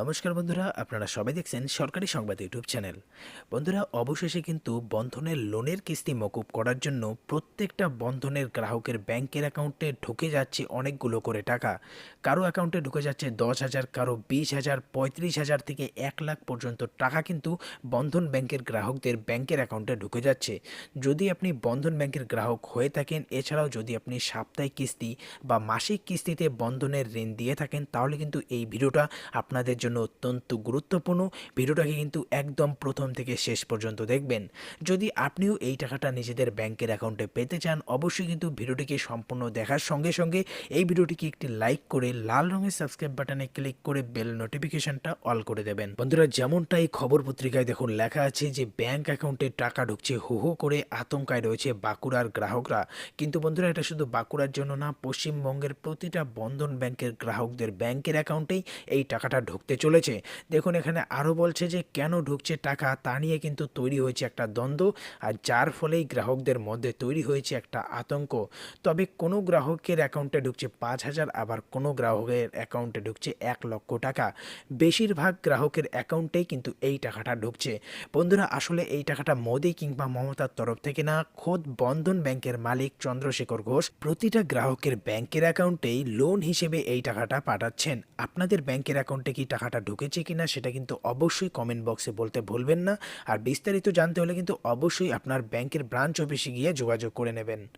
নমস্কার বন্ধুরা, আপনারা সবাই দেখছেন সরকারি সংবাদ ইউটিউব চ্যানেল। বন্ধুরা, অবশেষে কিন্তু বন্ধনের লোনের কিস্তি মকুব করার জন্য প্রত্যেকটা বন্ধনের গ্রাহকের ব্যাংকের অ্যাকাউন্টে ঢুকে যাচ্ছে অনেকগুলো করে টাকা। কারও অ্যাকাউন্টে ঢুকে যাচ্ছে দশ হাজার, কারও বিশ হাজার, পঁয়ত্রিশ হাজার থেকে এক লাখ পর্যন্ত টাকা কিন্তু বন্ধন ব্যাংকের গ্রাহকদের ব্যাংকের অ্যাকাউন্টে ঢুকে যাচ্ছে। যদি আপনি বন্ধন ব্যাংকের গ্রাহক হয়ে থাকেন, এছাড়াও যদি আপনি সাপ্তাহিক কিস্তি বা মাসিক কিস্তিতে বন্ধনের ঋণ দিয়ে থাকেন, তাহলে কিন্তু এই ভিডিওটা আপনাদের জন্য অত্যন্ত গুরুত্বপূর্ণ। ভিডিওটাকে কিন্তু একদম প্রথম থেকে শেষ পর্যন্ত দেখবেন। যদি আপনিও এই টাকাটা নিজেদের ব্যাংকের অ্যাকাউন্টে পেতে চান, অবশ্যই কিন্তু ভিডিওটিকে সম্পূর্ণ দেখার সঙ্গে সঙ্গে এই ভিডিওটিকে একটি লাইক করে লাল রঙের সাবস্ক্রাইব বাটনে ক্লিক করে বেল নোটিফিকেশনটা অল করে দেবেন। বন্ধুরা যেমনটা এই খবর পত্রিকায় দেখুন, লেখা আছে যে ব্যাংক অ্যাকাউন্টে টাকা ঢুকছে, হু হু করে আতঙ্কায় রয়েছে বাঁকুড়ার গ্রাহকরা। কিন্তু বন্ধুরা, এটা শুধু বাঁকুড়ার জন্য না, পশ্চিমবঙ্গের প্রতিটা বন্ধন ব্যাংকের গ্রাহকদের ব্যাংকের অ্যাকাউন্টেই এই টাকাটা ঢুকতে চলেছে। দেখুন, এখানে আরও বলছে যে, কেন ঢুকছে টাকা তা নিয়ে কিন্তু তৈরি হয়েছে একটা দ্বন্দ্ব আর যার ফলেই গ্রাহকদের মধ্যে তৈরি হয়েছে একটা আতঙ্ক। তবে কোনো গ্রাহকের অ্যাকাউন্টে ঢুকছে পাঁচ হাজার, আবার কোনো গ্রাহকের অ্যাকাউন্টে ঢুকছে এক লক্ষ টাকা। বেশিরভাগ গ্রাহকের অ্যাকাউন্টেই কিন্তু এই টাকাটা ঢুকছে। বন্ধুরা, আসলে এই টাকাটা মোদি কিংবা মমতার তরফ থেকে না, খোদ বন্ধন ব্যাংকের মালিক চন্দ্রশেখর ঘোষ প্রতিটা গ্রাহকের ব্যাংকের অ্যাকাউন্টেই লোন হিসেবে এই টাকাটা পাঠাচ্ছেন। আপনাদের ব্যাংকের অ্যাকাউন্টে কি টাকাটা ঢুকেছে কি না সেটা কিন্তু অবশ্যই কমেন্ট বক্সে বলতে ভুলবেন না। আর বিস্তারিত জানতে হলে কিন্তু অবশ্যই আপনার ব্যাংকের ব্রাঞ্চ অফিসে গিয়ে যোগাযোগ করে নেবেন।